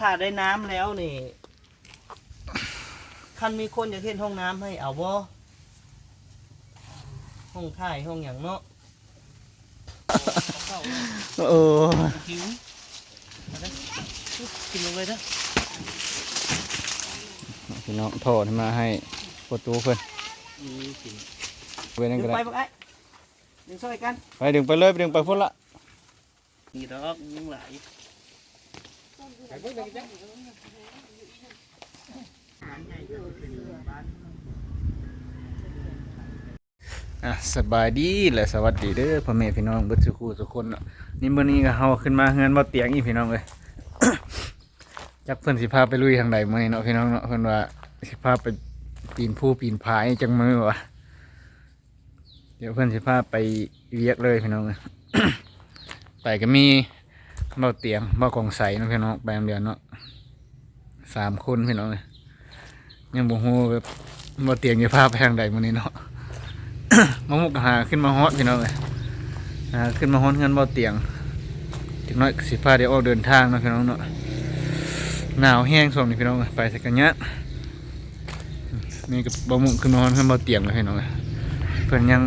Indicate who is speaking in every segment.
Speaker 1: ถ้าได้น้ำแล้วนี่คันมีคนอยากเห็นห้องน้ำให้เอาบ่ห้องถ่ายห้องอย่างเนาะ
Speaker 2: โอ้
Speaker 1: หิวเอาเด้อกินลงเลยเด้อ
Speaker 2: พี่น้องโทษมาให้ประตูเพิ่น
Speaker 1: นี่กิน
Speaker 2: เว้นนั่น
Speaker 1: ดึ
Speaker 2: ก็
Speaker 1: ง
Speaker 2: ได้
Speaker 1: ไปบักไอ้ดึงช่วยกัน
Speaker 2: ไปดึงไปเลยไปดึงไปพุ่นละ
Speaker 1: นี่ดอกยังหลาย
Speaker 2: อะสบายดีและสวัสดีเด้อพ่อแม่พี่น้องเบิดสุขูทุคนเนาะนี่มื้อนี้ก็เฮาขึ้นมาเฮือนบ่เตียงอีพี่น้องเอ้ย จักเพิ่นสิพาไปลุยทางใดมื้อนี้เนาะพี่น้องเนาะเพิ่นว่าสิพาไปปีนผู้ปีนผาจังมือวะเดี๋ยวเพิ่นสิพาไปเวียกเลยพี่น้อง ไปก็มี เบาเตียงเบากองใสเนาะพี่น้องไปโรงเรียนเนาะสามคนพี่น้องเอ้ยยังบ่ฮู้ว่าเบาเตียงจะพาไปทางใดมื้อนี้เนาะมามุกหาขึ้นมาฮอดพี่น้องเอ้ยหาขึ้นมาฮอดเงินเบาเตียงถึงน้อยสิพาเดี๋ยวออกเดินทางเนาะพี่น้องเนาะหนาวแห้งส่งนี้พี่น้องเอ้ยไปสักกันเนี้ยนี่ก็บ่มุกขึ้นมาฮอดเงินเบาเตียงเลยพี่น้องเอ้ยเพิ่อนยัง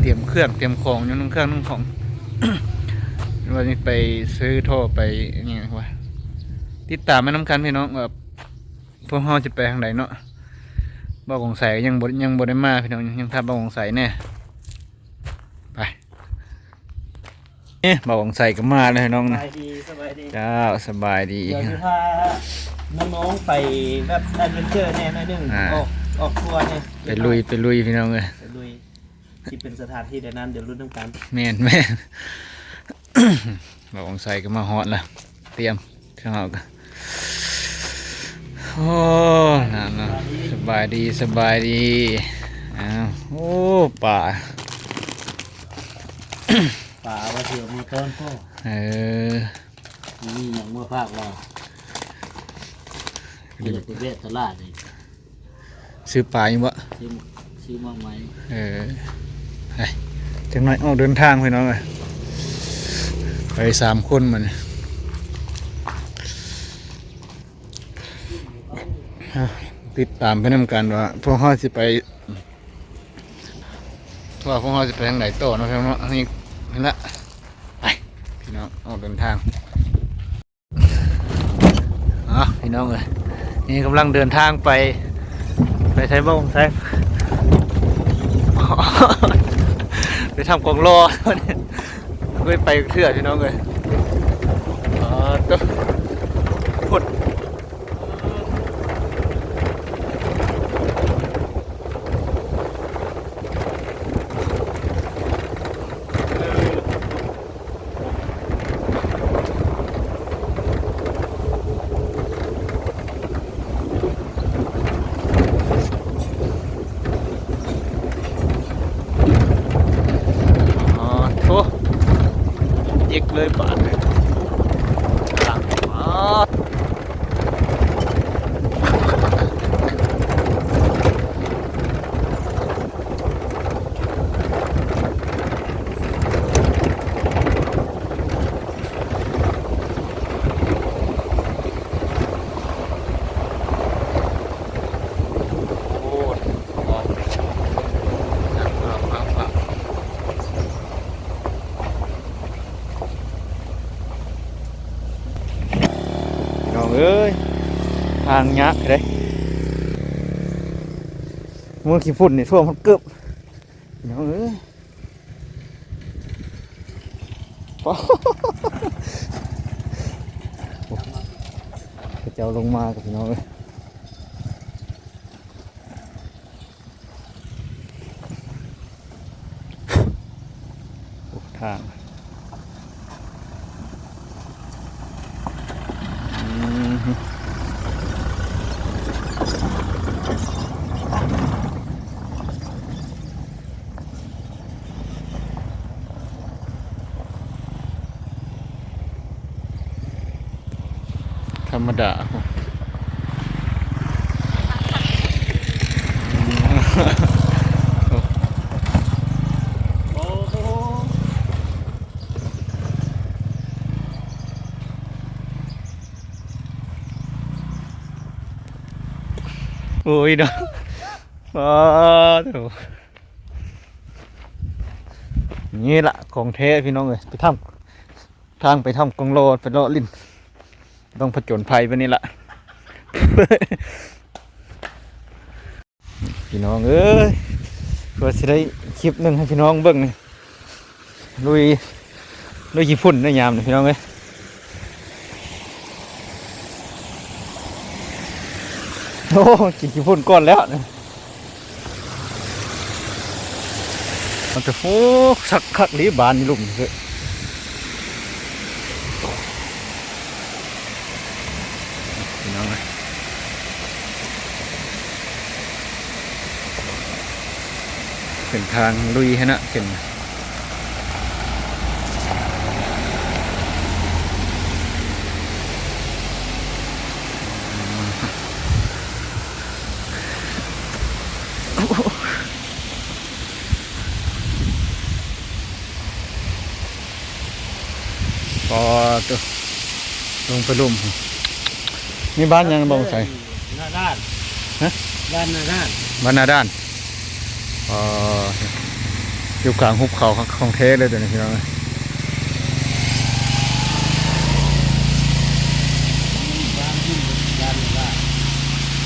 Speaker 2: เตรียมเครื่องเตรียมของยู่นุ่งเครื่องนุ่งของ วันนี้ไปซื้อโทรไปนี่ว่าติดตามแม่น้ำกันพี่น้องแบบพวกเราจะไปทางไหนเนาะบ่าวของใสยังบ่ยังบ่ได้มาพี่น้องยังทับบ่าวของใสแน่ไปเอ๊ะบ่าวของใสก็มาเลยพี่น้อง
Speaker 1: ส
Speaker 2: นะ
Speaker 1: บายดีสบายดี
Speaker 2: เจ้าสบายดี
Speaker 1: เดี๋ยวจะพาน้องๆไปแบบแอดเวนเจอร์แน่หน่อยหนึง
Speaker 2: อ่า
Speaker 1: ออกออกทัวร์เนี่ย
Speaker 2: ไปลุยไปลุยพี่น้องเลย
Speaker 1: ไปลุยที่เป็นสถานที่เดี๋ยวนั้นเดี๋ยวรุ่นน้ำกัน
Speaker 2: แม่นแม่น บ่าวของใสก็มาฮอดละเตรียมข้าวกันโอ้นั่นนะสบายดีสบายดีอ้าวโอ้ป่า
Speaker 1: ป่าว่าเถื่อมือต้นพ่อ
Speaker 2: เออ
Speaker 1: มีอย่างเมื่อภาคเราเรียกเวทตลาดนี่
Speaker 2: ซื้อปลาอยู่บ่
Speaker 1: ซื้อซื้อมากไหม
Speaker 2: เออไปจังหน่อยออกเดินทางไปน้องเลย ไปสามคนมันติดตามไปนำกันว่าพวกเขาสิไปว่าพวกเขาสิไปทางไหนต่อนะพี่น้องนี่นี่ละไปพี่น้องออกเดินทางอะพี่น้องเลยนี่กำลังเดินทางไป ไปใช้บ้องใช้ไปทำกองรอเนี่ย ไปไปเถื่อพี่น้องเลยอ๋อตัวพุดอ๋อโถยิกเลยบาดเลยหลังอ๋อโอ้ยอ๋อเอาเอาเอา น้องเอ้ยทางยักษ์เลยเมื่อขี้ฝุ่นนี่ท่วมมันเกือบเน้องเอ้ยป๊าพระเจ้าลงมากับพี่น้องเอ้ยทาง ดา
Speaker 1: โอ้
Speaker 2: ยเนาะอ้าวนี่ละของแท้พี่น้องเลยไปทำทางไปทำกองโลดไปโลาลิ้น ต้องผจญภัยไปนี่ละพี่น้องเอ้ยเพื่อจะได้คลิปหนึ่งให้พี่น้องเบิ่งนี่ลุยลุยญี่ปุ่นได้ยามนี่พี่น้องเอ้ยโอ้กินญี่ปุ่นก่อนแล้วมันจะโอ้สักคักหลีบานนี่ลุงเถอะพี่น้องเอ้ย เป็นทางลุยให้นะเป็นพอตัวลงไปลุ่มนี่บ้านยังบ้องใส่
Speaker 1: หน้าด้าน
Speaker 2: ฮะ
Speaker 1: ด้านหน้าด้าน
Speaker 2: บ้านหนาด้านพ ออยู่กลางหุบเขาของเทเลยตัวนี้พี่น้อง
Speaker 1: บ้านที่ด้านหน้าด้าน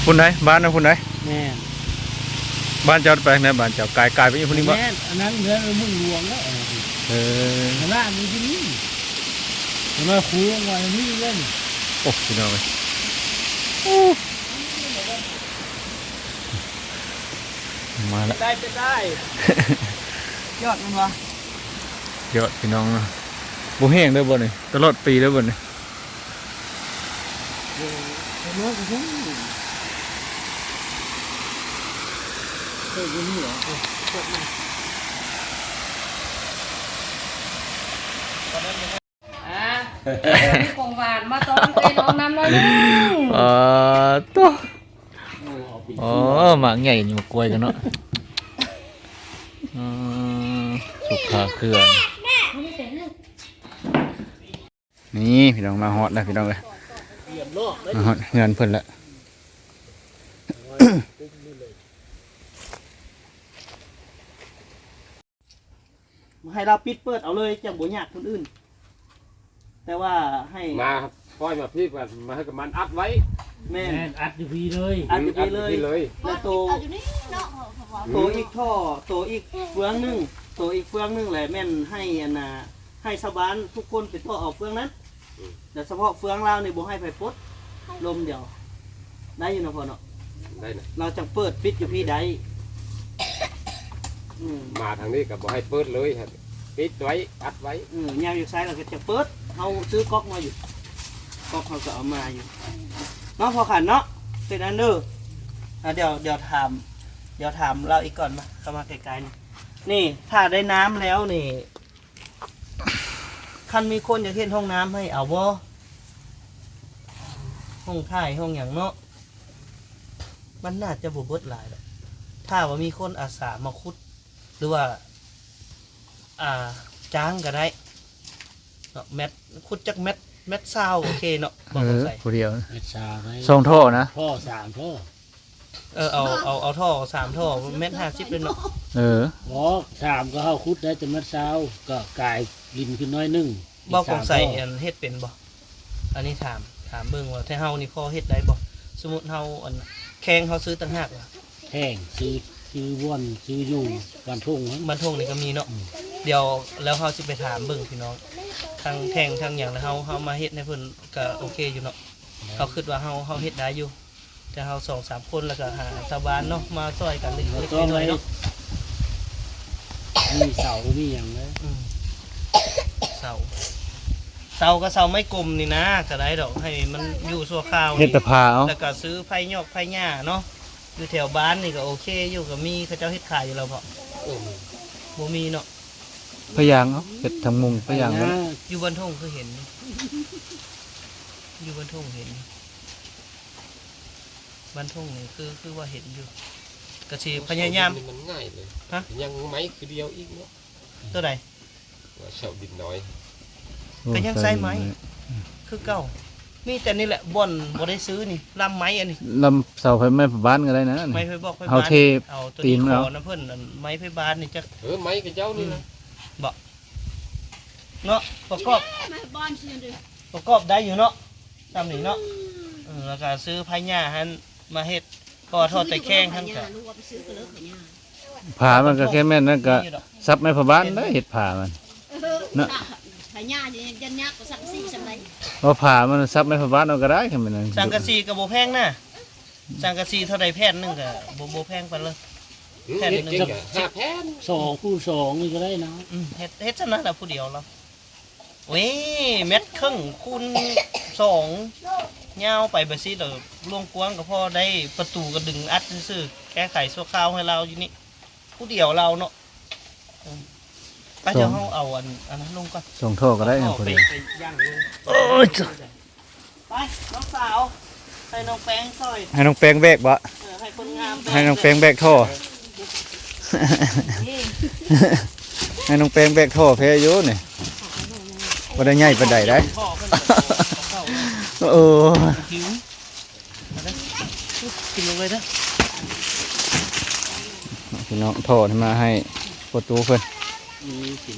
Speaker 2: คุณไหนบ้านนะคุณไหน
Speaker 1: แม่น
Speaker 2: บ้านเจ้าไปแม่บ้านเจ้ากายกายไปอยู่พุ่นนี้บ่
Speaker 1: แม่นอันนั้นเหมือนมึงหลวงแล้ว
Speaker 2: เออ
Speaker 1: ข้างล่างมีที่นี่ทำไมครูว่าอย่างนี้เล่น
Speaker 2: โอ้พี่น้องเอ้ย มาแล้ว
Speaker 1: ได้จะได้ ยอดมันวะ
Speaker 2: เยอะพี่น้องบ่แห้งเด้อบ่นี่ตลอดปีเด้อบ่นี่
Speaker 1: โอ้โหกูคุ้มเคยดูนี่เหรอโอ้โคตรมันอะมีของหวานมาต้อนไอ้น้องน้ำหน่อยนึง
Speaker 2: เอ่อตัว
Speaker 1: โอ้เอาไป
Speaker 2: อ๋อหมาใหญ่นี่มากล้วยกันเนาะอืมสุขาเครื่องนี่พี่น้องมาฮอดแล้วพี่น้องเลย
Speaker 1: เหยียบโลกเลย
Speaker 2: มาฮอดเงินเพิ่นละ
Speaker 1: ให้เราปิดเปิดเอาเลยจากบัวยากคนอื่น แต่ว่าให้
Speaker 3: มาครับ ปล่อยมาพี่มามาให้กับมันอัดไว้
Speaker 1: แม่
Speaker 4: แม่นอัดอยู่พี่เลย
Speaker 1: อัดอยู่นี่เลย
Speaker 3: พี่เลย
Speaker 1: แล้วโต
Speaker 5: เอาอยู่นี่เนาะเขาบอก
Speaker 1: โตอีกท่อโตอีกเฟืองหนึงโตอีกเฟืองหนึงแหละแม่นให้อันน่ะให้ชาวบ้านทุกคนไปท่อเอาเฟืองนั้นแต่เฉพาะเฟืองเรานี่บ่ให้ไผปลดลมเดียว ได้อยู่นะพ่อเนาะ
Speaker 3: ได้นะ
Speaker 1: เราจังเปิดปิดอยู่พี่ได้อืม
Speaker 3: มาทางนี้ก็บอกให้เปิดเลยครับปิดไว้อัดไว้
Speaker 1: เออยาวอยู่ซ้ายเราก็จะเปิดเราซื้อก๊อกมาอยู่ ก๊อกเขาก็เอามาอยู่เนาะพอขันเนาะเป็นอันเดอร์อะเดี๋ยวเดี๋ยวถาม เดี๋ยวถามเราอีกก่อนมาเข้ามาไกลๆนี่นี่ถ้าได้น้ำแล้วนี่คันมีคนจะเทนห้องน้ำให้เอาบ่ห้องท่ายห้องอย่างเนาะมันน่าจะบ่เบิดหลายหรอกถ้าว่ามีคนอาสามาคุด หรือว่า อ่าจ้างก็ได้เนาะแมทคุดจักแมท แมทซาวโอเคเนาะบอ
Speaker 2: เอกอ
Speaker 1: ใส่
Speaker 2: ผู้เดียว
Speaker 4: เม็ดชาไว้
Speaker 2: สองท่อนะ
Speaker 4: ท่อสามท่อ
Speaker 1: เออเอาเอาเอาท่อสามท่อแมทห้าสิบเลยเนาะ
Speaker 2: เออ
Speaker 4: บอกสามก็เข้าคุดได้จะเม็ดเช้าก็กายลินขึ้นน้อยหนึง
Speaker 1: บอกกงใส่
Speaker 4: ท่
Speaker 1: อันเฮ็ดเป็นบ่อันนี้ถามถามเบิ่งว่าถ้าเฮานี่พอเฮ็ดได้บ่สมมุติเฮาอันแข้งเฮาซื้อต่างหากล่ะ
Speaker 4: แท่งซื้อซื้อว่อนซื้ออยู่วันทุ่งมั้ง
Speaker 1: มันทงนี่ก็มีเนาะ เดี๋ยวแล้วเฮาสิไปถามเบิ่งพี่น้องทางแท่งทางหยังแล้วเฮาเฮามาเฮ็ดให้เพิ่นก็โอเคอยู่เนาะเขาคิดว่าเฮาเฮาเฮ็ดได้อยู่แต่เฮาสองสามคนแล้วก็หาชาวบ้านเนาะมาช่วยกันเล็
Speaker 4: แล้ว
Speaker 1: ก
Speaker 4: ก็
Speaker 1: ๆน้อ
Speaker 4: ไว้
Speaker 1: ยๆเนาะ
Speaker 4: มีเสามีอย่างเลย
Speaker 1: อืมเสาเสาก็เสาไม่กลมนี่นะก็ได้ดอกให้มันอยู่ชั่วคราว
Speaker 2: เฮ็ด
Speaker 1: นี่
Speaker 2: แตะพาเอา
Speaker 1: แล้วก็ซื้อไผ่ยอกไผ่หญ้าเนาะอยู่แถวบ้านนี่ก็โอเคอยู่ก็มีเขาเจ้าเฮ็ดขายอยู่แล้วเพาะบ่มีเนาะ
Speaker 2: พะยางเอาเฮ็ดทางมุงพะยาง
Speaker 4: นะ
Speaker 2: เอา
Speaker 1: อยู่บนทงคือเห็น อยู่อยู่บนทงเห็นอยู่บนทงนี่คือคือว่าเห็นอยู่ก็สิพยายาม
Speaker 3: มันง่ายเลย
Speaker 1: ฮะ
Speaker 3: ยังไม้คือเดียวอีกเนาะ
Speaker 1: ตัวใด
Speaker 3: ว่าเสาดินน้อย
Speaker 1: ก็ยังใส่ไหม คือเก่ามีแต่นี่แหละบ่อนบ่ได้ซื้อนี่ลำไม้อันนี้
Speaker 2: ลำเสาไฟไม้บ้านก็ได้นะ
Speaker 1: ไม้ไฟบอกไฟ
Speaker 2: เอา
Speaker 1: บ้าน
Speaker 2: เท
Speaker 1: เอาตัว
Speaker 2: ตี
Speaker 1: นี้
Speaker 2: นมัน
Speaker 1: ข
Speaker 2: เอา
Speaker 1: อน้ำเพิ่นอันไม้ไฟบ้านนี่จะ
Speaker 3: เออไม้กับเจ้านี่นะ
Speaker 1: เนาะประกอบ
Speaker 5: แม่บ้านเชียนเลย
Speaker 1: ประกอบได้อยู่เนาะตามนี้เนาะเออแล้วก็ซื้อไผ่หญ้าหันมาเฮ็ดก็ทอดแต่แข้งหันก็
Speaker 5: ลูกว่าไปซื้อก็เลิกขายยา
Speaker 2: ผ่ามันก็แค่แม่นนั่นก็
Speaker 1: มีอยู่ดอก
Speaker 2: ซับไม้ผ้าบ้านได้เห็ดผ่ามัน
Speaker 5: เออ
Speaker 2: น่ะ
Speaker 5: ขายยาเนี่ยยันยักษ์ก็สั่งสี่สั่งไร
Speaker 2: เพราะผ่ามันซับไม้ผ้าบ้านเอาก็ได้แค่มันนั่น
Speaker 1: สังกะสีก็บ่แพงนะสังกะสีเท่าใดแผ่นหนึงก็บ่บ่แพงปานเลย
Speaker 3: อืม
Speaker 1: แผ่นหนึ่
Speaker 3: เฮ็
Speaker 1: ง
Speaker 3: ดเก่งอะห้าแผ่น
Speaker 4: สองคู่สองนี่ก็ได้นะ
Speaker 1: อืมเฮ็ดเฮ็ดซะนะล่ะผู้เดียวเราเว้ยเม็ดครึ่งคูณสองยาวไปแบบซี่เด้อลวงกว้างก็พอได้ประตูก็ดึงอัดซื่อๆแก้ไขชั่วคราวให้เราอยู่นี่ผู้เดียวเราเนาะอืมไปเดี๋ยวเฮาเอาอันอันนั้นลงก่อน
Speaker 2: ส่งท่อก็ได้นะ
Speaker 1: เอา
Speaker 2: คน
Speaker 1: ไป
Speaker 2: เดียว
Speaker 1: ไปย่างลงโอ้ยจ้ะไปน้องสาวให้น้องแป้งซอย
Speaker 2: ให้น้องแปงแบกบ่
Speaker 1: เออให้คนงาม
Speaker 2: ให้น้องแปงแบกท่อ
Speaker 1: นี่
Speaker 2: ให้น้องแปงแบกท่อแพ้อยู่นี่บ่ได้ใหญ่ปานใดได้
Speaker 1: พ่อเพิ่นเอาเข้าเลย
Speaker 2: โอ้
Speaker 1: หิวเอาเด้อกินลงเลยนะ
Speaker 2: พี่น้องท่อที่มาให้ประตูเพิ่น
Speaker 4: นี่สิ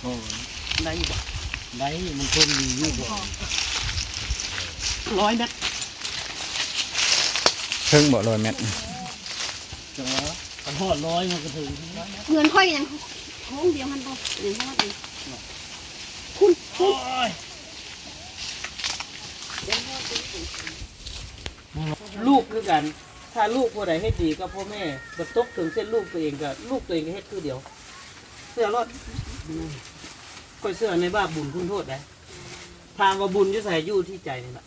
Speaker 4: โอ้
Speaker 1: ได้อยู่บ่
Speaker 4: ได้มันทนดีอยู่บ่
Speaker 1: ร้อยเม็ด
Speaker 2: เพิ่งบ่ร้อยเมตร
Speaker 4: จังหวะ กันทอดร้อยมันก็ถึง
Speaker 5: เงินค่อยยังโค้งเดียวมันบ่เดี๋ยวเขาว่าเอง
Speaker 1: โอ้ยลูกคือกัน ถ้าลูกผู้ใดเฮ็ดดีก็พ่อแม่บ่ตกถึงเส้นลูกตัวเองก็ลูกตัวเองก็เฮ็ดคือเดียว เสื้อรถคอยเสื้อในบ้าปบุญคุณโทษได้ทางว่าบุญอยู่ใส่อยู่ที่ใจนี่แหละ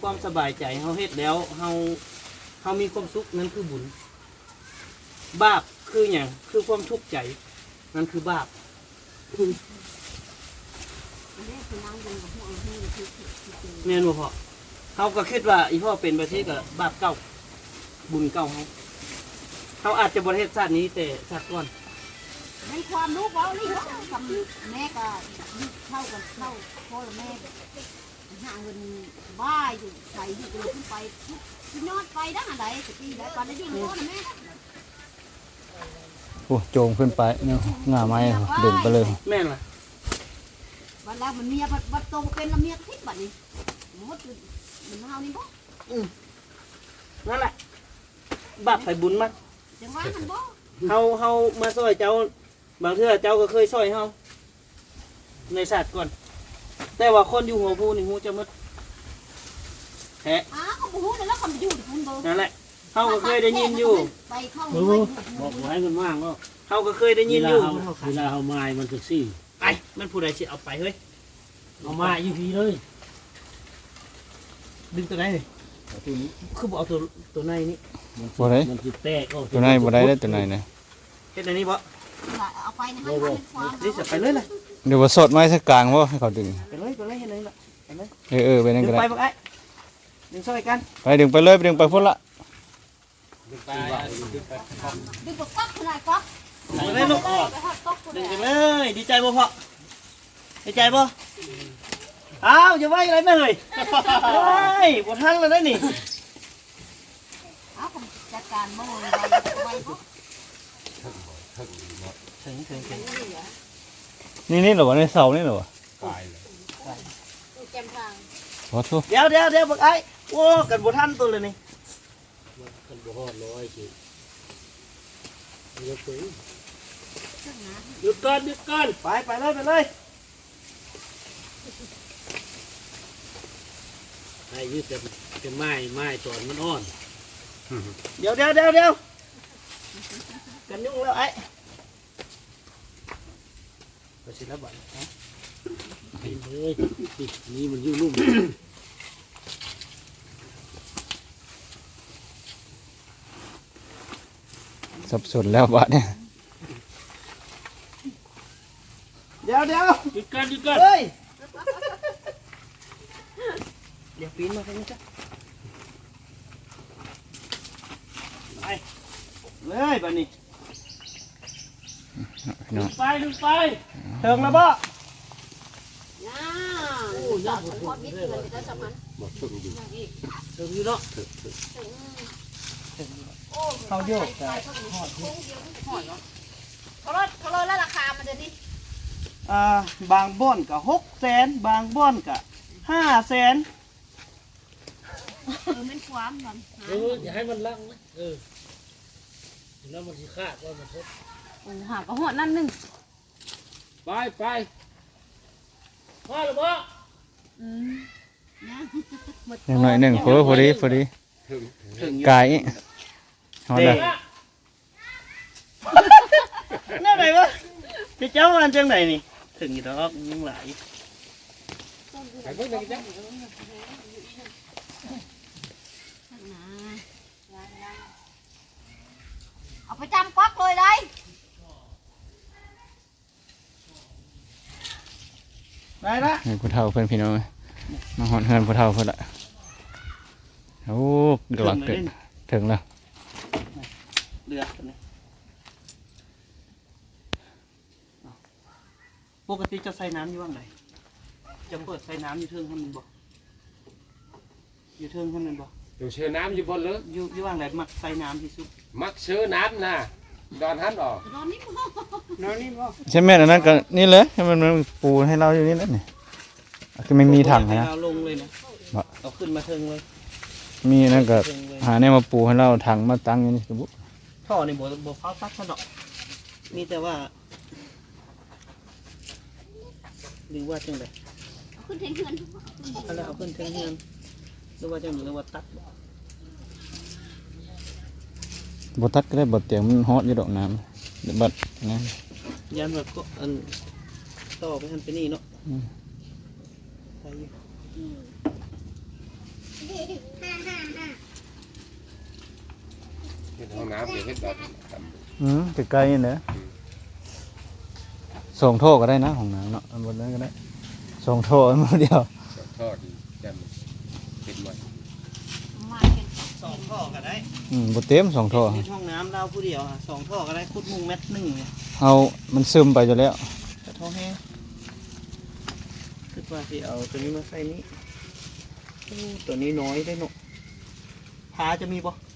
Speaker 1: ความสบายใจเฮาเฮ็ดแล้วเฮาเฮามีความสุขนั่นคือบุญ บาปคืออย่างคือความทุกข์ใจ นั่นคือบาป
Speaker 5: อันนี้คือนั่งดูกับพวกเอาให้คือคือคือ
Speaker 1: แม่นบ่พ่อเขาก็คิดว่าอีพ่อเป็นประเทศกับบาปเก่า บุญเก่าเขาเขาอาจจะประเทศชาตินี้แต่ชาติก่อน
Speaker 5: ในความรู้เบานี่เนาะทำแม่ก็เท่ากันเท่าพ่อและแม่หาเงินบ้าอยู่ใส่ที่เดินขึ้นไปขึ้นยอดไปได้อะไรสตีได้ตอนนี้ดิ้นพ่อและแม่
Speaker 2: โอ้โจงขึ้นไปเนี่ยง่าไม้เด่นไปเลย
Speaker 1: แม่นล่ะ
Speaker 5: บัดแล้วมันเมียบัดบัดโตเป็นละเมียทิศบัดนี้หมดมันเฮานี่บ่
Speaker 1: นั่นแหละบาปไปบุญมัน
Speaker 5: จังว่ามันบ่
Speaker 1: เฮาเฮามาซอยเจ้า บางเทื่อเจ้าก็เคยซอยเฮาในชาติก่อน แต่ว่าคนอยู่หัวภูนี่หูจะหมดแท้
Speaker 5: อ้าวบ่ฮู้แล้วคำอยู่คุณเบ่
Speaker 1: นั่นแหละ เฮาก็เคยได้ยินอยู่
Speaker 5: ไปเข้า
Speaker 4: โอ้
Speaker 5: ไป
Speaker 4: บอกไว้มันมากก็
Speaker 1: เฮาก็เคยได้
Speaker 4: เว
Speaker 1: ยินอ
Speaker 4: ลา
Speaker 1: ยู่
Speaker 4: เฮาเวลาเฮาไม้มันจะซี่
Speaker 1: ไปมันผู้ใดสิเอาไปเฮ้ย
Speaker 4: เอาไม้อยู่พี่เลย
Speaker 1: ดึงตัวไหนนี่คือบ่เอาตัวตัวในนี่
Speaker 4: มันสิ
Speaker 2: บ่ได้
Speaker 4: มันสิแตกออก
Speaker 2: ตัวไหนบ่ได้ได้อตัวไหนนะ
Speaker 1: เฮ็ดอันนี้บ่
Speaker 5: เอาไปนะให้มันความ
Speaker 1: นี่จะไปเลยล่ะ
Speaker 2: เดี๋ยวว่าสดไม้สักกลางบ่ให้เขาดึง
Speaker 1: ไปเลยไปเลยเฮ็ดอันนี้ล่ะไปเลย
Speaker 2: เออเออไปนั่น
Speaker 1: ดึ
Speaker 2: ก็
Speaker 1: งไป
Speaker 2: ได้
Speaker 1: บักไอ้ดึงซอยกัน
Speaker 2: ไปดึงไปเลยไปดึงไปพุ่นละ
Speaker 3: ไปดึงไป
Speaker 5: ดึงปก๊อกขนาดก๊อก
Speaker 1: ดึงไปเลยลูก
Speaker 5: ไปฮอดก๊อก
Speaker 1: ดึงไปเลยดีใจบ่พ่อดีใจบ่อ้าวอย่าไว้อะไรแม่เฮ้ยเฮ้บ่ทันแล้วได้นี่
Speaker 5: เอาผมจัดการบ่ไว้ไว้บ่
Speaker 1: ถึงถึงถึง
Speaker 2: นี่นี่เหรอวะในเสานี่เหรอวะ
Speaker 3: ตายเลย
Speaker 5: แกมทาง
Speaker 2: ขอโทษ
Speaker 1: เดี๋ยวเดี๋ยวเดี๋ยวบักไอ้โอ้กันบ่ทันตัวเลยนี่
Speaker 4: กันบ่ฮอดร้อยสิเดี๋ยวไปหยุดก่อนหยุดก่อน
Speaker 1: ไปไปเลยไปเลย
Speaker 4: ไอ้ยึดแต่เป็นไม้ไม้ตอนมันอ่อน
Speaker 1: เดี๋ยวเดี๋ยวเดี๋ยวเดี๋ยวกันยุ่งแล้วไอ้ไปสิแล้วบัดนะ
Speaker 4: ไปเลยนี่นี่มันอยู่ลุ่ม
Speaker 2: สับสนแล้วบาดเนี่ย
Speaker 1: เดี๋ยวเดี๋ยว
Speaker 4: หยุดก่อนหยุดก่อน
Speaker 1: เฮ้ยเดี๋ยวปีนมาทางนี้จ้ะไปเลยบัดนี้
Speaker 2: พี่น้อง
Speaker 4: ไปดึงไป
Speaker 1: เถิงแล้วบ่
Speaker 5: ย่า
Speaker 1: โอ้
Speaker 4: ย่างผม
Speaker 5: พอดนิด
Speaker 4: ได้
Speaker 5: เดียว
Speaker 4: ว่า
Speaker 5: เลยได้สมัน
Speaker 3: บ่ถึงอยู่
Speaker 5: อย่างอีก
Speaker 4: เดี๋ยวนี้เนาะ
Speaker 5: โอ้
Speaker 1: เขาโยก
Speaker 5: ไป
Speaker 1: แต่
Speaker 5: เขาหอดหอดเนาะเขาลดเขาลดแล้วราคามันเดี๋ยวนี้
Speaker 1: อ่าบางบ่อนก็หกแสนบางบ่อนก็ห้าแสน
Speaker 5: เออมันความมัน
Speaker 4: เอออย่าให้มันลั่งนะเออแล้วมันสิขาดว่ามันทด
Speaker 5: โอ้หาก็หอดนั่นหนึ่ง
Speaker 3: ไปไป
Speaker 4: พ่อหรือเปล่า
Speaker 5: อืมนะ
Speaker 2: อย่างหน่อยหนึ่งพอพอดีพอดี
Speaker 3: ถึง
Speaker 1: ถึง
Speaker 2: กาย ฮอดเลย
Speaker 1: แน่ไหนวะจะเจ้าวันจังไหนนี่ ถึงอยู่ดอกยังหลาย
Speaker 3: ไปเบิ่งหน่อยจ้ะ
Speaker 5: เอาไปจำก๊อกเลยได้
Speaker 1: ได้ละ
Speaker 2: นี่ผู้เฒ่าเพื่อนพี่น้องมาหอนเฮือนผู้เฒ่าเพื่อนละโอ้กำลังเกิดถึงแล้ว
Speaker 1: เดือดตัวนี้เอาปกติจะใส่น้ำอยู่ว่างไหนจะเปิดใส่น้ำอยู่เทิงให้มันบ่อยู่เทิงให้มันบ่
Speaker 3: อยู่เชื่อน้ำอยู่บนเลย
Speaker 1: อยู่อยู่ว่างไหนมักใส่น้ำที่สุด
Speaker 3: มักเชื่อน้ำนะดอนหันออก
Speaker 5: นอนนี่พ่อ
Speaker 1: น้ำนี่บ่
Speaker 2: ใช่ไหมอันนั้นก็นี่เลยให้มันมันปูให้เราอยู่นี่แล้วนี่คือไม่มีถัง
Speaker 1: ให้
Speaker 2: นะ
Speaker 1: เอาลงเลยนะ
Speaker 2: บ่
Speaker 1: เอาขึ้นมาเทิงเลย
Speaker 2: มีอันนั่นก็
Speaker 1: เทิงเลย
Speaker 2: หาแนวมาปูให้เราถังมาตั้งอยู่นี่สมมุติ
Speaker 1: ท่อนี่บ่บ่ฟ้าตัดซะดอกมีแต่ว่า หรือว่าจังได
Speaker 5: เอาขึ้นเทงเงิน
Speaker 1: เอาแล้วเอาขึ้นเทิงเฮือนหรือว่าจังหรือว่าตัดบ่
Speaker 2: บตัดก็ได้บดเตียงมันฮอตอยู่ดอกน้ำเดี๋ยวบัดนะ
Speaker 1: ยันแบบก็อันต่อไปหันไปนี่เนาะ
Speaker 2: อืม
Speaker 1: ใส่อยู่
Speaker 3: เฮ็ดห้องน้ำเดี๋ยวเฮ็ดดอนท
Speaker 2: อืมใกล้ๆนี่นะส่งโทษก็ได้นะของน้ำเนาะอันบนนั้นก็ได้ส่งโทษอันบนเดียวำ
Speaker 3: ทอดจันเป็นหมด
Speaker 5: มาเห็น
Speaker 1: สองท่อก็ได้
Speaker 2: อืมบเต็มส่งโทษ
Speaker 1: มีห้องน้ำเราผู้เดียวอะสองท่อก็ได้คุดมุงเม็ดหนึ่งเนี่ย
Speaker 2: เอามันซึมไปอยู่แล้ว
Speaker 1: แต่ท่อแห้งคิดว่าสิเอาตัวนี้มาใส่นี้อู้ตัวนี้น้อยได้เนาะพาจะมีบ่
Speaker 4: อืม
Speaker 1: เดี๋ยว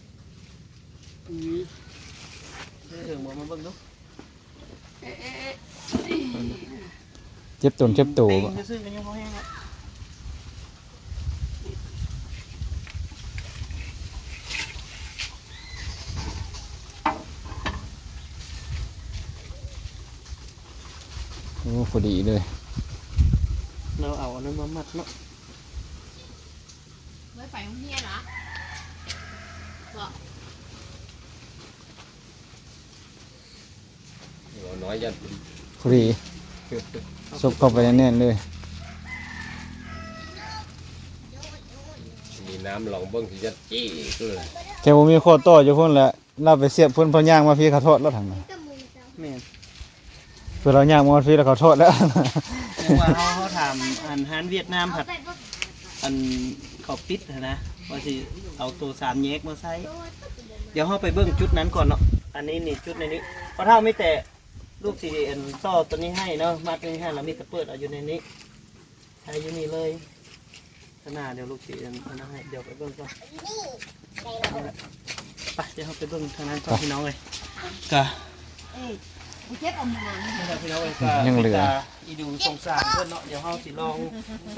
Speaker 1: ถึงบอกมาเบิ่งดู
Speaker 2: เจ็บตนเจ็บตัว
Speaker 1: เต็
Speaker 2: บ่
Speaker 1: งซื้อกันยังพอแห้งครับ
Speaker 2: โอ้พอดีเลย
Speaker 1: เราเอาอันนั้นมามัดเนาะ
Speaker 5: ไว้ไปโรงเรียนเหรอ
Speaker 3: หัวน้อยยัน
Speaker 2: พอดีซบเข้าไปแน่นๆเลย
Speaker 3: มีน้ำลองเบิ่งที่จะจี้คือ
Speaker 2: แกบ่มีข้อต่ออยู่พุ่นแหละเราไปเสียบพุ่นเพอย่างมาพี่เขาโทษแล้วทางนั้น
Speaker 1: แม่น
Speaker 2: เพื่อเราย่างมาพี่แล้วเขาโทษแล้ว
Speaker 1: แต่ว่าเขาเขาถามอันฮานเวียดนามผัดอันเขาปิดหั้นนะว่าสิเอาตัวสามแยกมาใส่เดี๋ยวเขาไปเบิ่งจุดนั้นก่อนเนาะอันนี้นี่จุดในนี้เพราะถ้าไม่แต่ ลูกสีเอ็นต่อตัวนี้ให้เนาะมัดตัวนี้ให้แล้วมีกระเปิดเอาอยู่ในนี้ใช้อยู่นี่เลยขางหนาเดี๋ยวลูกสีเอ็นเอามาให้เดี๋ยวไปเบิ่งก่อนไปเดี๋ยวเขาไปเบิ่งทางนั้นก่อนพี่น้องเลยกะ
Speaker 5: เอ้ยกูเจ็บเอามือ
Speaker 1: นี่แหละพี่น้องเอ้ยก็
Speaker 2: ยังเหลือ
Speaker 1: ป็นตาอีดูสงสารเพื่อนเนาะเดี๋ยวเฮาสิลอง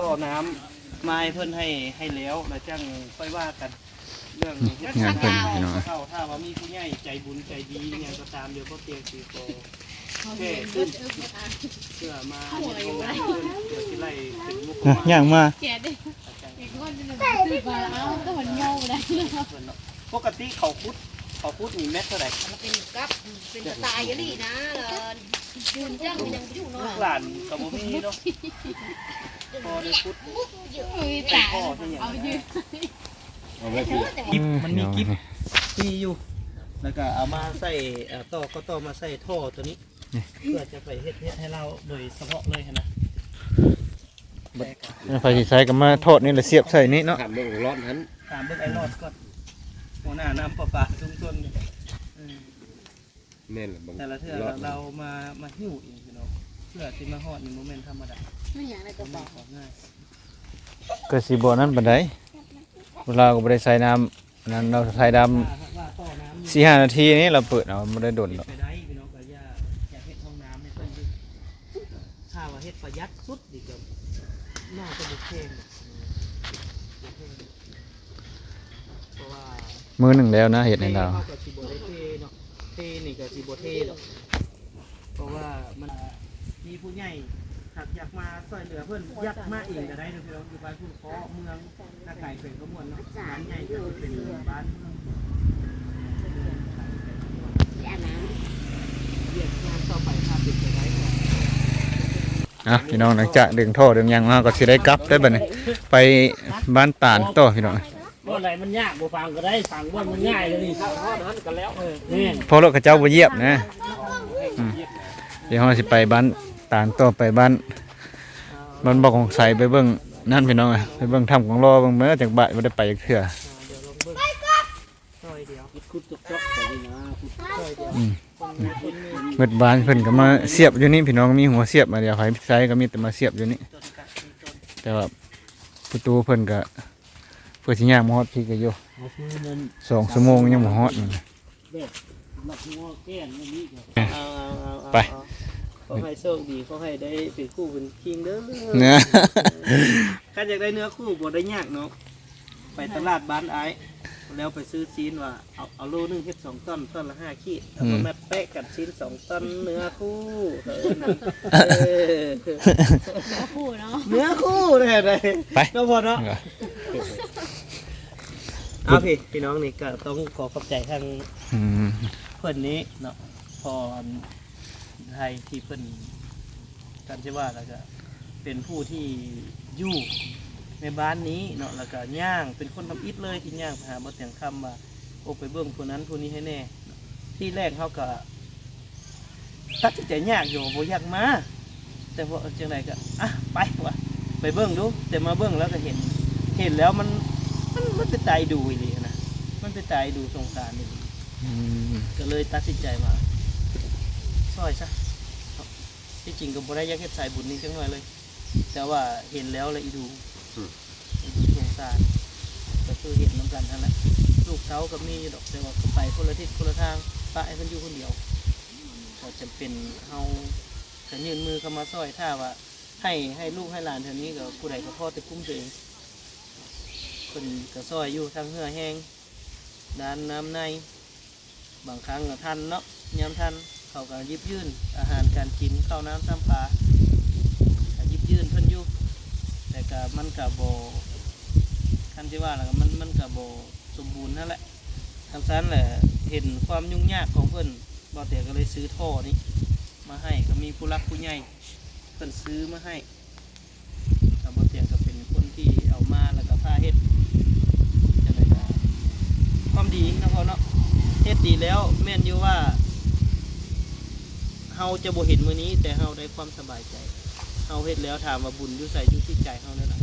Speaker 1: ต่อน้ำมาให้เพื่อนให้ให้แล้วแล้วจังค่อยว่ากัน เรื่อง
Speaker 2: งานเพิ่นพี่น้อง
Speaker 1: เข้าถ้าว่ามีผู้ใหญ่ใจบุญใจดีอหย่างก็ตามเดี๋ยวก็เตียงสีโต แค่ขึ้นเพื่อมาเฮ็ดโรงงานเพิ่นเดี๋ยวสิไล่เป็นมุกมา
Speaker 2: ย่างมา
Speaker 6: แกดิอีกคนนึ่งตื่นมาแล้วก็เหมือนโง่เลย
Speaker 1: นะปกติเขาพุดเขาพุดมีเม็ดเท่าไหร่
Speaker 5: มันเป็นกับเป็นสไตล์อยางนี่นะเลยยืนจ้างมันยังไม่อยู่นาะ
Speaker 1: ลูกหลานก็บ่มีเนาะพอได้พุด
Speaker 6: มือตายเอายืน
Speaker 3: เอาไว้พี่
Speaker 1: กิฟมันมีกิฟมีอยู่แล้วก็เอามาใส่ท่อต่อก็ต่อมาใส่ท่อตัวนี้ เพื่อจะไปเฮ็ดเฮ็ดให้เราโดยเฉพาะเลยนะแต่ก็
Speaker 2: ไฟสิใช้ก็มาโทษนี่แหละเสียบใส่นี่เนาะ
Speaker 3: ถามเบิ่งร้อนหัน
Speaker 1: ถามเบิ่งไอ้รอดก่อนหัวหน้าน้ำประปาชุมชนเนี่ยอืม
Speaker 3: แม่นล่ะเบิ่ง
Speaker 1: แต่ละเทื่อ
Speaker 3: ร้
Speaker 1: เรา
Speaker 3: อน
Speaker 1: เรามามาหิ้วเองพี่น้องเพื่อที่มาฮอดนี่โมเมนต์ธรรมดา
Speaker 6: ไม่อย่างในกระ
Speaker 1: บ่
Speaker 6: เป๋า
Speaker 1: แม่นของง่าย
Speaker 2: ก็สิบ่นั้นปานใดเวลาก็บ่ได้ใส่น้ำนั้นเราใส่น้ำ
Speaker 1: ว่าว่าต่อน้ำนี่
Speaker 2: สี่ห้านาทีนี้เราเปิดเอาบ่ได้โดนหรอก
Speaker 1: ประหยัดสุดดีก็น่าจะบ่แพงบ่แพงเพราะว่า
Speaker 2: มื้อหนึงแล้วนะเฮ็ดให้เรา
Speaker 1: เท่ากับสิบ่ได้เทเนาะเทนี่ก็สิบ่เทดอกเพราะว่ามันมีผู้ใหญ่หากอยากมาช่วยเหลือเพิ่นอยากมาเองก็ได้เนาะพี่น้องอยู่บ้านพุ่นเคาะเมืองนาไก่เป็นขมวนเนาะบ้านใหญ่ก็สิเป็นบ้านเมือง
Speaker 5: อย่าน้
Speaker 1: เรียกงานต่อไปถ้าเป็นไปได้ ก็
Speaker 2: อะพี่น้องหลังจากดึงท่อดึงหยังมาก็สิได้กลับได้บัดนี้ไปบ้านตาลต่อพี่น้อง
Speaker 4: บ่อะไรมันยากบ่ฟังก็ได้ฟังบ่มันง่ายเลยนี่
Speaker 3: ถ้าทอดนั้นก็แล้ว
Speaker 4: เออนี่
Speaker 2: เพอรถเขาเจ้าบ่เหยียบนะอืมเดี๋ยวเราสิไปบ้านตาลต่อไปบ้านบ้านบอกของใสไปเบิ่งนั่นพี่น้องอะไปเบิ่งถ้ำของรอเบิ่งเมื่อจากบ้านบ่ได้ไปจักเทื่อ
Speaker 1: อ่าเดี๋ยวลองเบิ่งซอยเดียว
Speaker 4: คุดจกๆไปนี่นะคุด
Speaker 1: ซอยเดียว
Speaker 2: อืม
Speaker 1: คนมีคนมี
Speaker 2: เบิดบ้านเพิ่นก็มาเสียบอยู่นี่พี่น้องมีหัวเสียบมาเดียวไผใช้ก็มีแต่มาเสียบอยู่นี่
Speaker 1: ต้นกะมีต้น
Speaker 2: แต่ว่าประตูเพิ่นก็เพื่อสิย่างมาฮอดพี่ก็อยู่
Speaker 4: เอาคือมัน
Speaker 2: สองชั่วโมงยังบ่ฮอดนั่น
Speaker 4: แบบหลักงอแก้นมันนี่ก็
Speaker 1: เอาเอาเอาเอา
Speaker 2: ไป
Speaker 1: ขอให้โชคดีขอให้ได้เป็นคู่เป็นคิงเด้อ
Speaker 2: เนื้อ
Speaker 1: ถ้าอยากได้เนื้อคู่บ่ได้ยากเนาะไปตลาดบ้านไอ้าย แล้วไปซื้อชิ้นว่าเอาเอาโลนึงเฮ็ดสองต้นต้นละห้าขีดแล้วก็มาแปะกันชิ้นสองต้นเนื้อคู่เออนั่นเออำ
Speaker 6: พูดเนาะ
Speaker 1: เนื้อคู่เลยเลย
Speaker 2: ไป
Speaker 1: ก็พอเนาะเอาพี่พี่น้องนี่ก็ต้องขอขอบใจทาง
Speaker 2: อืม
Speaker 1: เพื่อนนี้เนาะพอไทยที่เพื่อนกันจะว่าแล้วก็เป็นผู้ที่อยู่ ในบ้านนี้เนาะแล้วก็ย่างเป็นคนทำอิฐเลยที่ย่างไปหาบ่เตียงคำว่าโอ้ไปเบิ่งผู้นั้นผู้นี้ให้แน่ ที่แรกเขาก็ตัดสินใจยากอยู่บ่อยากมา แต่พอจังไดก็อะไปว่ะไปเบิ่งดู แต่มาเบิ่งแล้วก็เห็น เห็นแล้วมันมันมันเป็นตายดูอีหลีนะมันเป็นตายดูสงสารอีหลี
Speaker 2: อืม
Speaker 1: ก็เลยตัดสินใจมาซอยซะที่จริงก็บ่ได้อยักเฮ็ดสายบุญนี้จังหน่อยเลย แต่ว่าเห็นแล้วเลยอีดูอีดู สงสารก็คือเห็นน้ำกันนั่นแหละลูกเต้าก็มีอยู่ดอกแต่ว่าก็ไปคนละทิศคนละทางป้าไอ้มันอยู่คนเดียวก็จำเป็นเฮาจะยืนมือเข้ามาซอยถ้าว่า ให้ให้ลูกให้หลานเท่านี้ก็ผู้ใดก็พ่อแต่กุ้มตัวเองคนก็ซอยอยู่ทางเหือแห้งด้านน้ำใน บางครั้งก็ทันเนาะยามทันเขาก็ยิบยื่นอาหารการกินข้าวน้ำซ้ำปลายิบยื่นเพิ่นอยู่ ก็มันก็บ่คันที่ว่าแล้วก็มันมันก็บ่สมบูรณ์นั่นแหละทางนั้นแหละเห็นความยุ่งยากของเพิ่นบ่แต่ก็เลยซื้อท่อนี้มาให้ก็มีผู้รักผู้ใหญ่เพิ่นซื้อมาให้ก็บ่เตียก็เป็นคนที่เอามาแล้วก็พาเฮ็ดจังไดก็ความดีนะพ่อเนาะเฮ็ดดีแล้วแม่นอยู่ว่าเฮาจะบ่เห็นมื้อนี้แต่เฮาได้ความสบายใจ เฮาเฮ็ดแล้วถามว่าบุญอยู่ใส่อยู่ที่ใจเฮานั่นล่ะ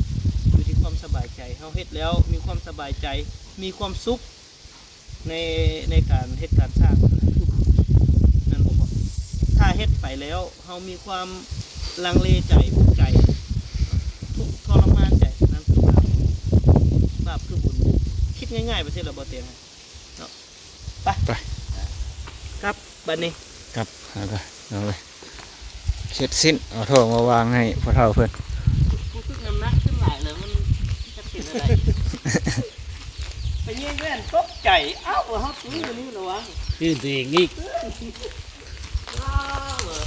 Speaker 1: อยู่ที่ความสบายใจเฮาเฮ็ดแล้วมีความสบายใจ มีความสุขในในการเฮ็ดการสร้างนั่นบ่พอถ้าเฮ็ดไปแล้วเฮามีความลังเลใจทุกข์ใจ ทุกข์ทรมานใจนั่นคือบาปบาปคือบุญคิดง่ายๆไปเสียแล้วบ่เตียงไป
Speaker 2: ไป
Speaker 1: ครับบัดนี้
Speaker 2: ครับเอาไปเอาไป เสร็จสิ้นเอาท่อมาวางให้พ่อเฒ่าเพิ่น
Speaker 1: กูขึ้นน้ำหนักขึ้นหลายเลยมันจะเห็นอะไรไปยิงแว่นตกใจเอ้าว่าเขาตุ้ยอยู่นี่เหรอวะ
Speaker 4: ชื่อตัวเองอีก
Speaker 1: อ้าวเหรอ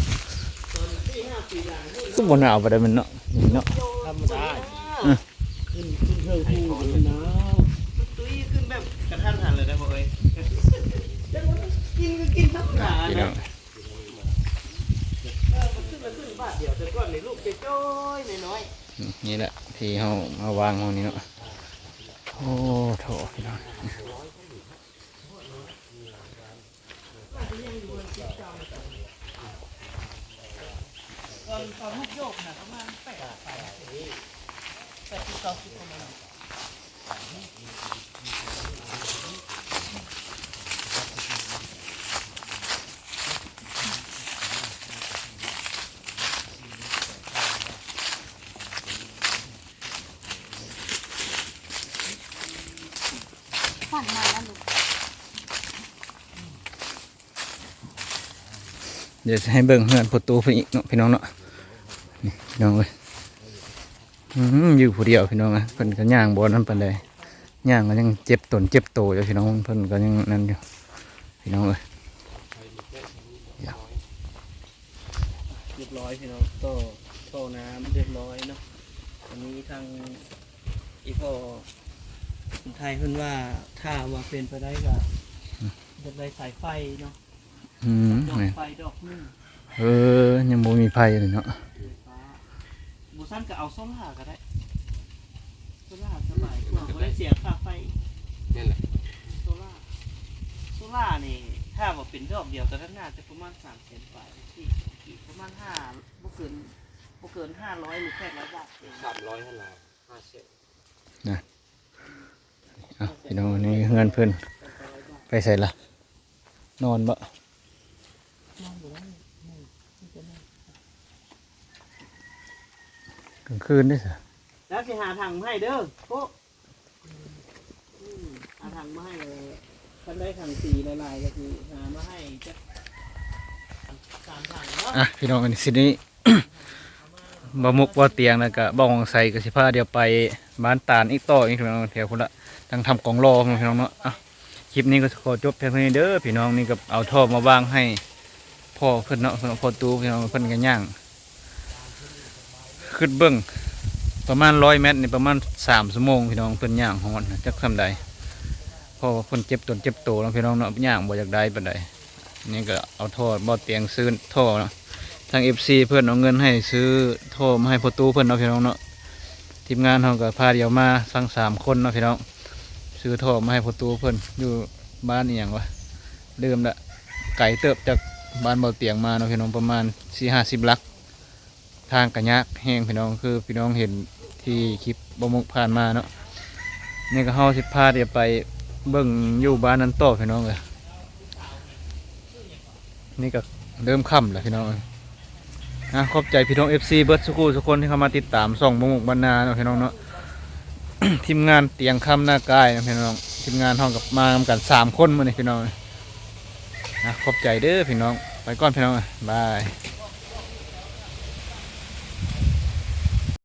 Speaker 1: ตอนที่ห้าปีหลังนี่
Speaker 2: คือบ่หนาวบ่ได้มันเนาะนี่เนาะ
Speaker 4: ธรรมดา
Speaker 1: อะ
Speaker 4: ขึ้นขึ้นเทิงผู้เลยนะ
Speaker 1: มันตุ้ยขึ้นแบบกระทันหันเลยนะบอกเอ้ยจังหวะมันกินก็กินทั้งหนา
Speaker 2: พี่น้อ
Speaker 1: นะ
Speaker 2: ง
Speaker 1: เออมันขึ้นมาขึ้น บาทเดียวแต่ก่อนในลูกจะจ้อยน้อย
Speaker 2: นี่แหละที่เขามาวางตรงนี้เนาะโอ้โถพี่น้อง
Speaker 1: ตอนลูกโยกนะประมาณแปดแปดสิบสองสิบประมาณ
Speaker 5: ฟันมาแล้วลูก
Speaker 2: เดี๋ยวจะให้เบิ่งเฮือนประตูเพิ่นอีกเนาะพี่น้องเนาะนี่พี่น้องเอ้ยอืมอยู่ผู้เดียวพี่น้องอะเพิ่นก็ย่างบ่นั่นปานใดย่างก็ยังเจ็บตนเจ็บโตอยู่พี่น้องเพิ่นก็ยังนั่นอยู่พี่น้องเอ้ย
Speaker 1: เรียบร้อยพี่น้องโตโตน้ำเรียบร้อยเนาะอันนี้ทางอีพ่อคนไทยเพิ่นว่าถ้าว่าเป็นไปได้ก็จะได้สายไฟเนาะ
Speaker 2: อืม
Speaker 1: ดอก
Speaker 2: แม่น
Speaker 1: ไฟดอกหนึง
Speaker 2: เออ ยังบ่มีไผเลยเนาะ
Speaker 1: ไฟฟ้าบุษันก็เอาโซล่าร์ก็ได้โซล่าร์สบายกว่าบ่ได้เสียค่าไฟ
Speaker 3: นั่นแหละ
Speaker 1: โซล่าร์โซล่าร์นี่ถ้าว่าเป็นดอกเดียวก็น่าจะประมาณ3แสนบาทที่อีกประมาณ5บ่เกินบ่เกิน500หรือ800บาทเอง
Speaker 3: สามร้อยเท่าไหร่ห้าสิบ
Speaker 2: อะพี่น้องนี่เฮือนเพิ่นไปใส่ละนอนบ่กลาง คืนเด้อสิ
Speaker 1: แล้วสิหาถังมาให้เด้อโป๊ะอืมหาถังมาให้เลยคันได้ถังสีหลายๆก็คือหามาให้จะสามถังเนาะ
Speaker 2: อะพี่น้องอันนี้สินี้บ่มุกบ่เตียงแล้วก็บ่ของใส่ก็สิพาเดี๋ยวไปบ้านตาลอีกต่ออีกพี่น้องแถวพุ่นละทางทำกองรอพี่น้องเนาะอะคลิปนี้ก็ขอจบเพียงเท่านี้เด้อพี่น้องนี่ก็เอาท่อมาวางให้พ่อเพิ่นเนาะเพิ่นเอาพ่อตู้พี่น้องเพิ่นก็ย่าง ขึ้นเบิ่งประมาณ100เมตรนี่ประมาณ3ชั่วโมงพี่น้องเพิ่นย่างฮอดจักซำใดพราะว่าเพิ่นเจ็บตนเจ็บโตแล้วพี่น้องเนาะย่างบ่อยากได้ปานใดนี่ก็เอาท่อบ่เตียงซื้อท่อเนาะทาง FC เพื่อนเอาเงินให้ซื้อโทรมาให้พอตู้เพื่อนเนาะพี่น้องเนาะทีมงานเขาก็พาเดียวมาสั่งสามคนเนาะพี่น้องซื้อโทรมาให้พอตู้เพื่อนอยู่บ้านนี่อย่างวะลืมละไก่เติบจากบ้านเบาเตียงมาเนาะพี่น้องประมาณสี่ห้าสิบลัก ทางกระยากแห้งพี่น้องคือพี่น้องเห็นที่คลิปบมุกผ่านมาเนาะนี่ก็เฮาสิพาเดี๋ยวไปเบิ่งอยู่บ้านนั้นต่อพี่น้องเลยนี่ก็เริ่มค่ำแล้วพี่น้องนะขอบใจพี่น้อง FC เบิร์ดสุกูทุกคนที่เข้ามาติดตามส่องบมุกบรรณาเนาะพี่น้องเนาะทีมงานเตียงค่ำหน้ากายนะพี่น้องทีมงานห้องกับมากันสามคนมาเนี่ยพี่น้องนะขอบใจเด้อพี่น้องไปก่อนพี่น้องบาย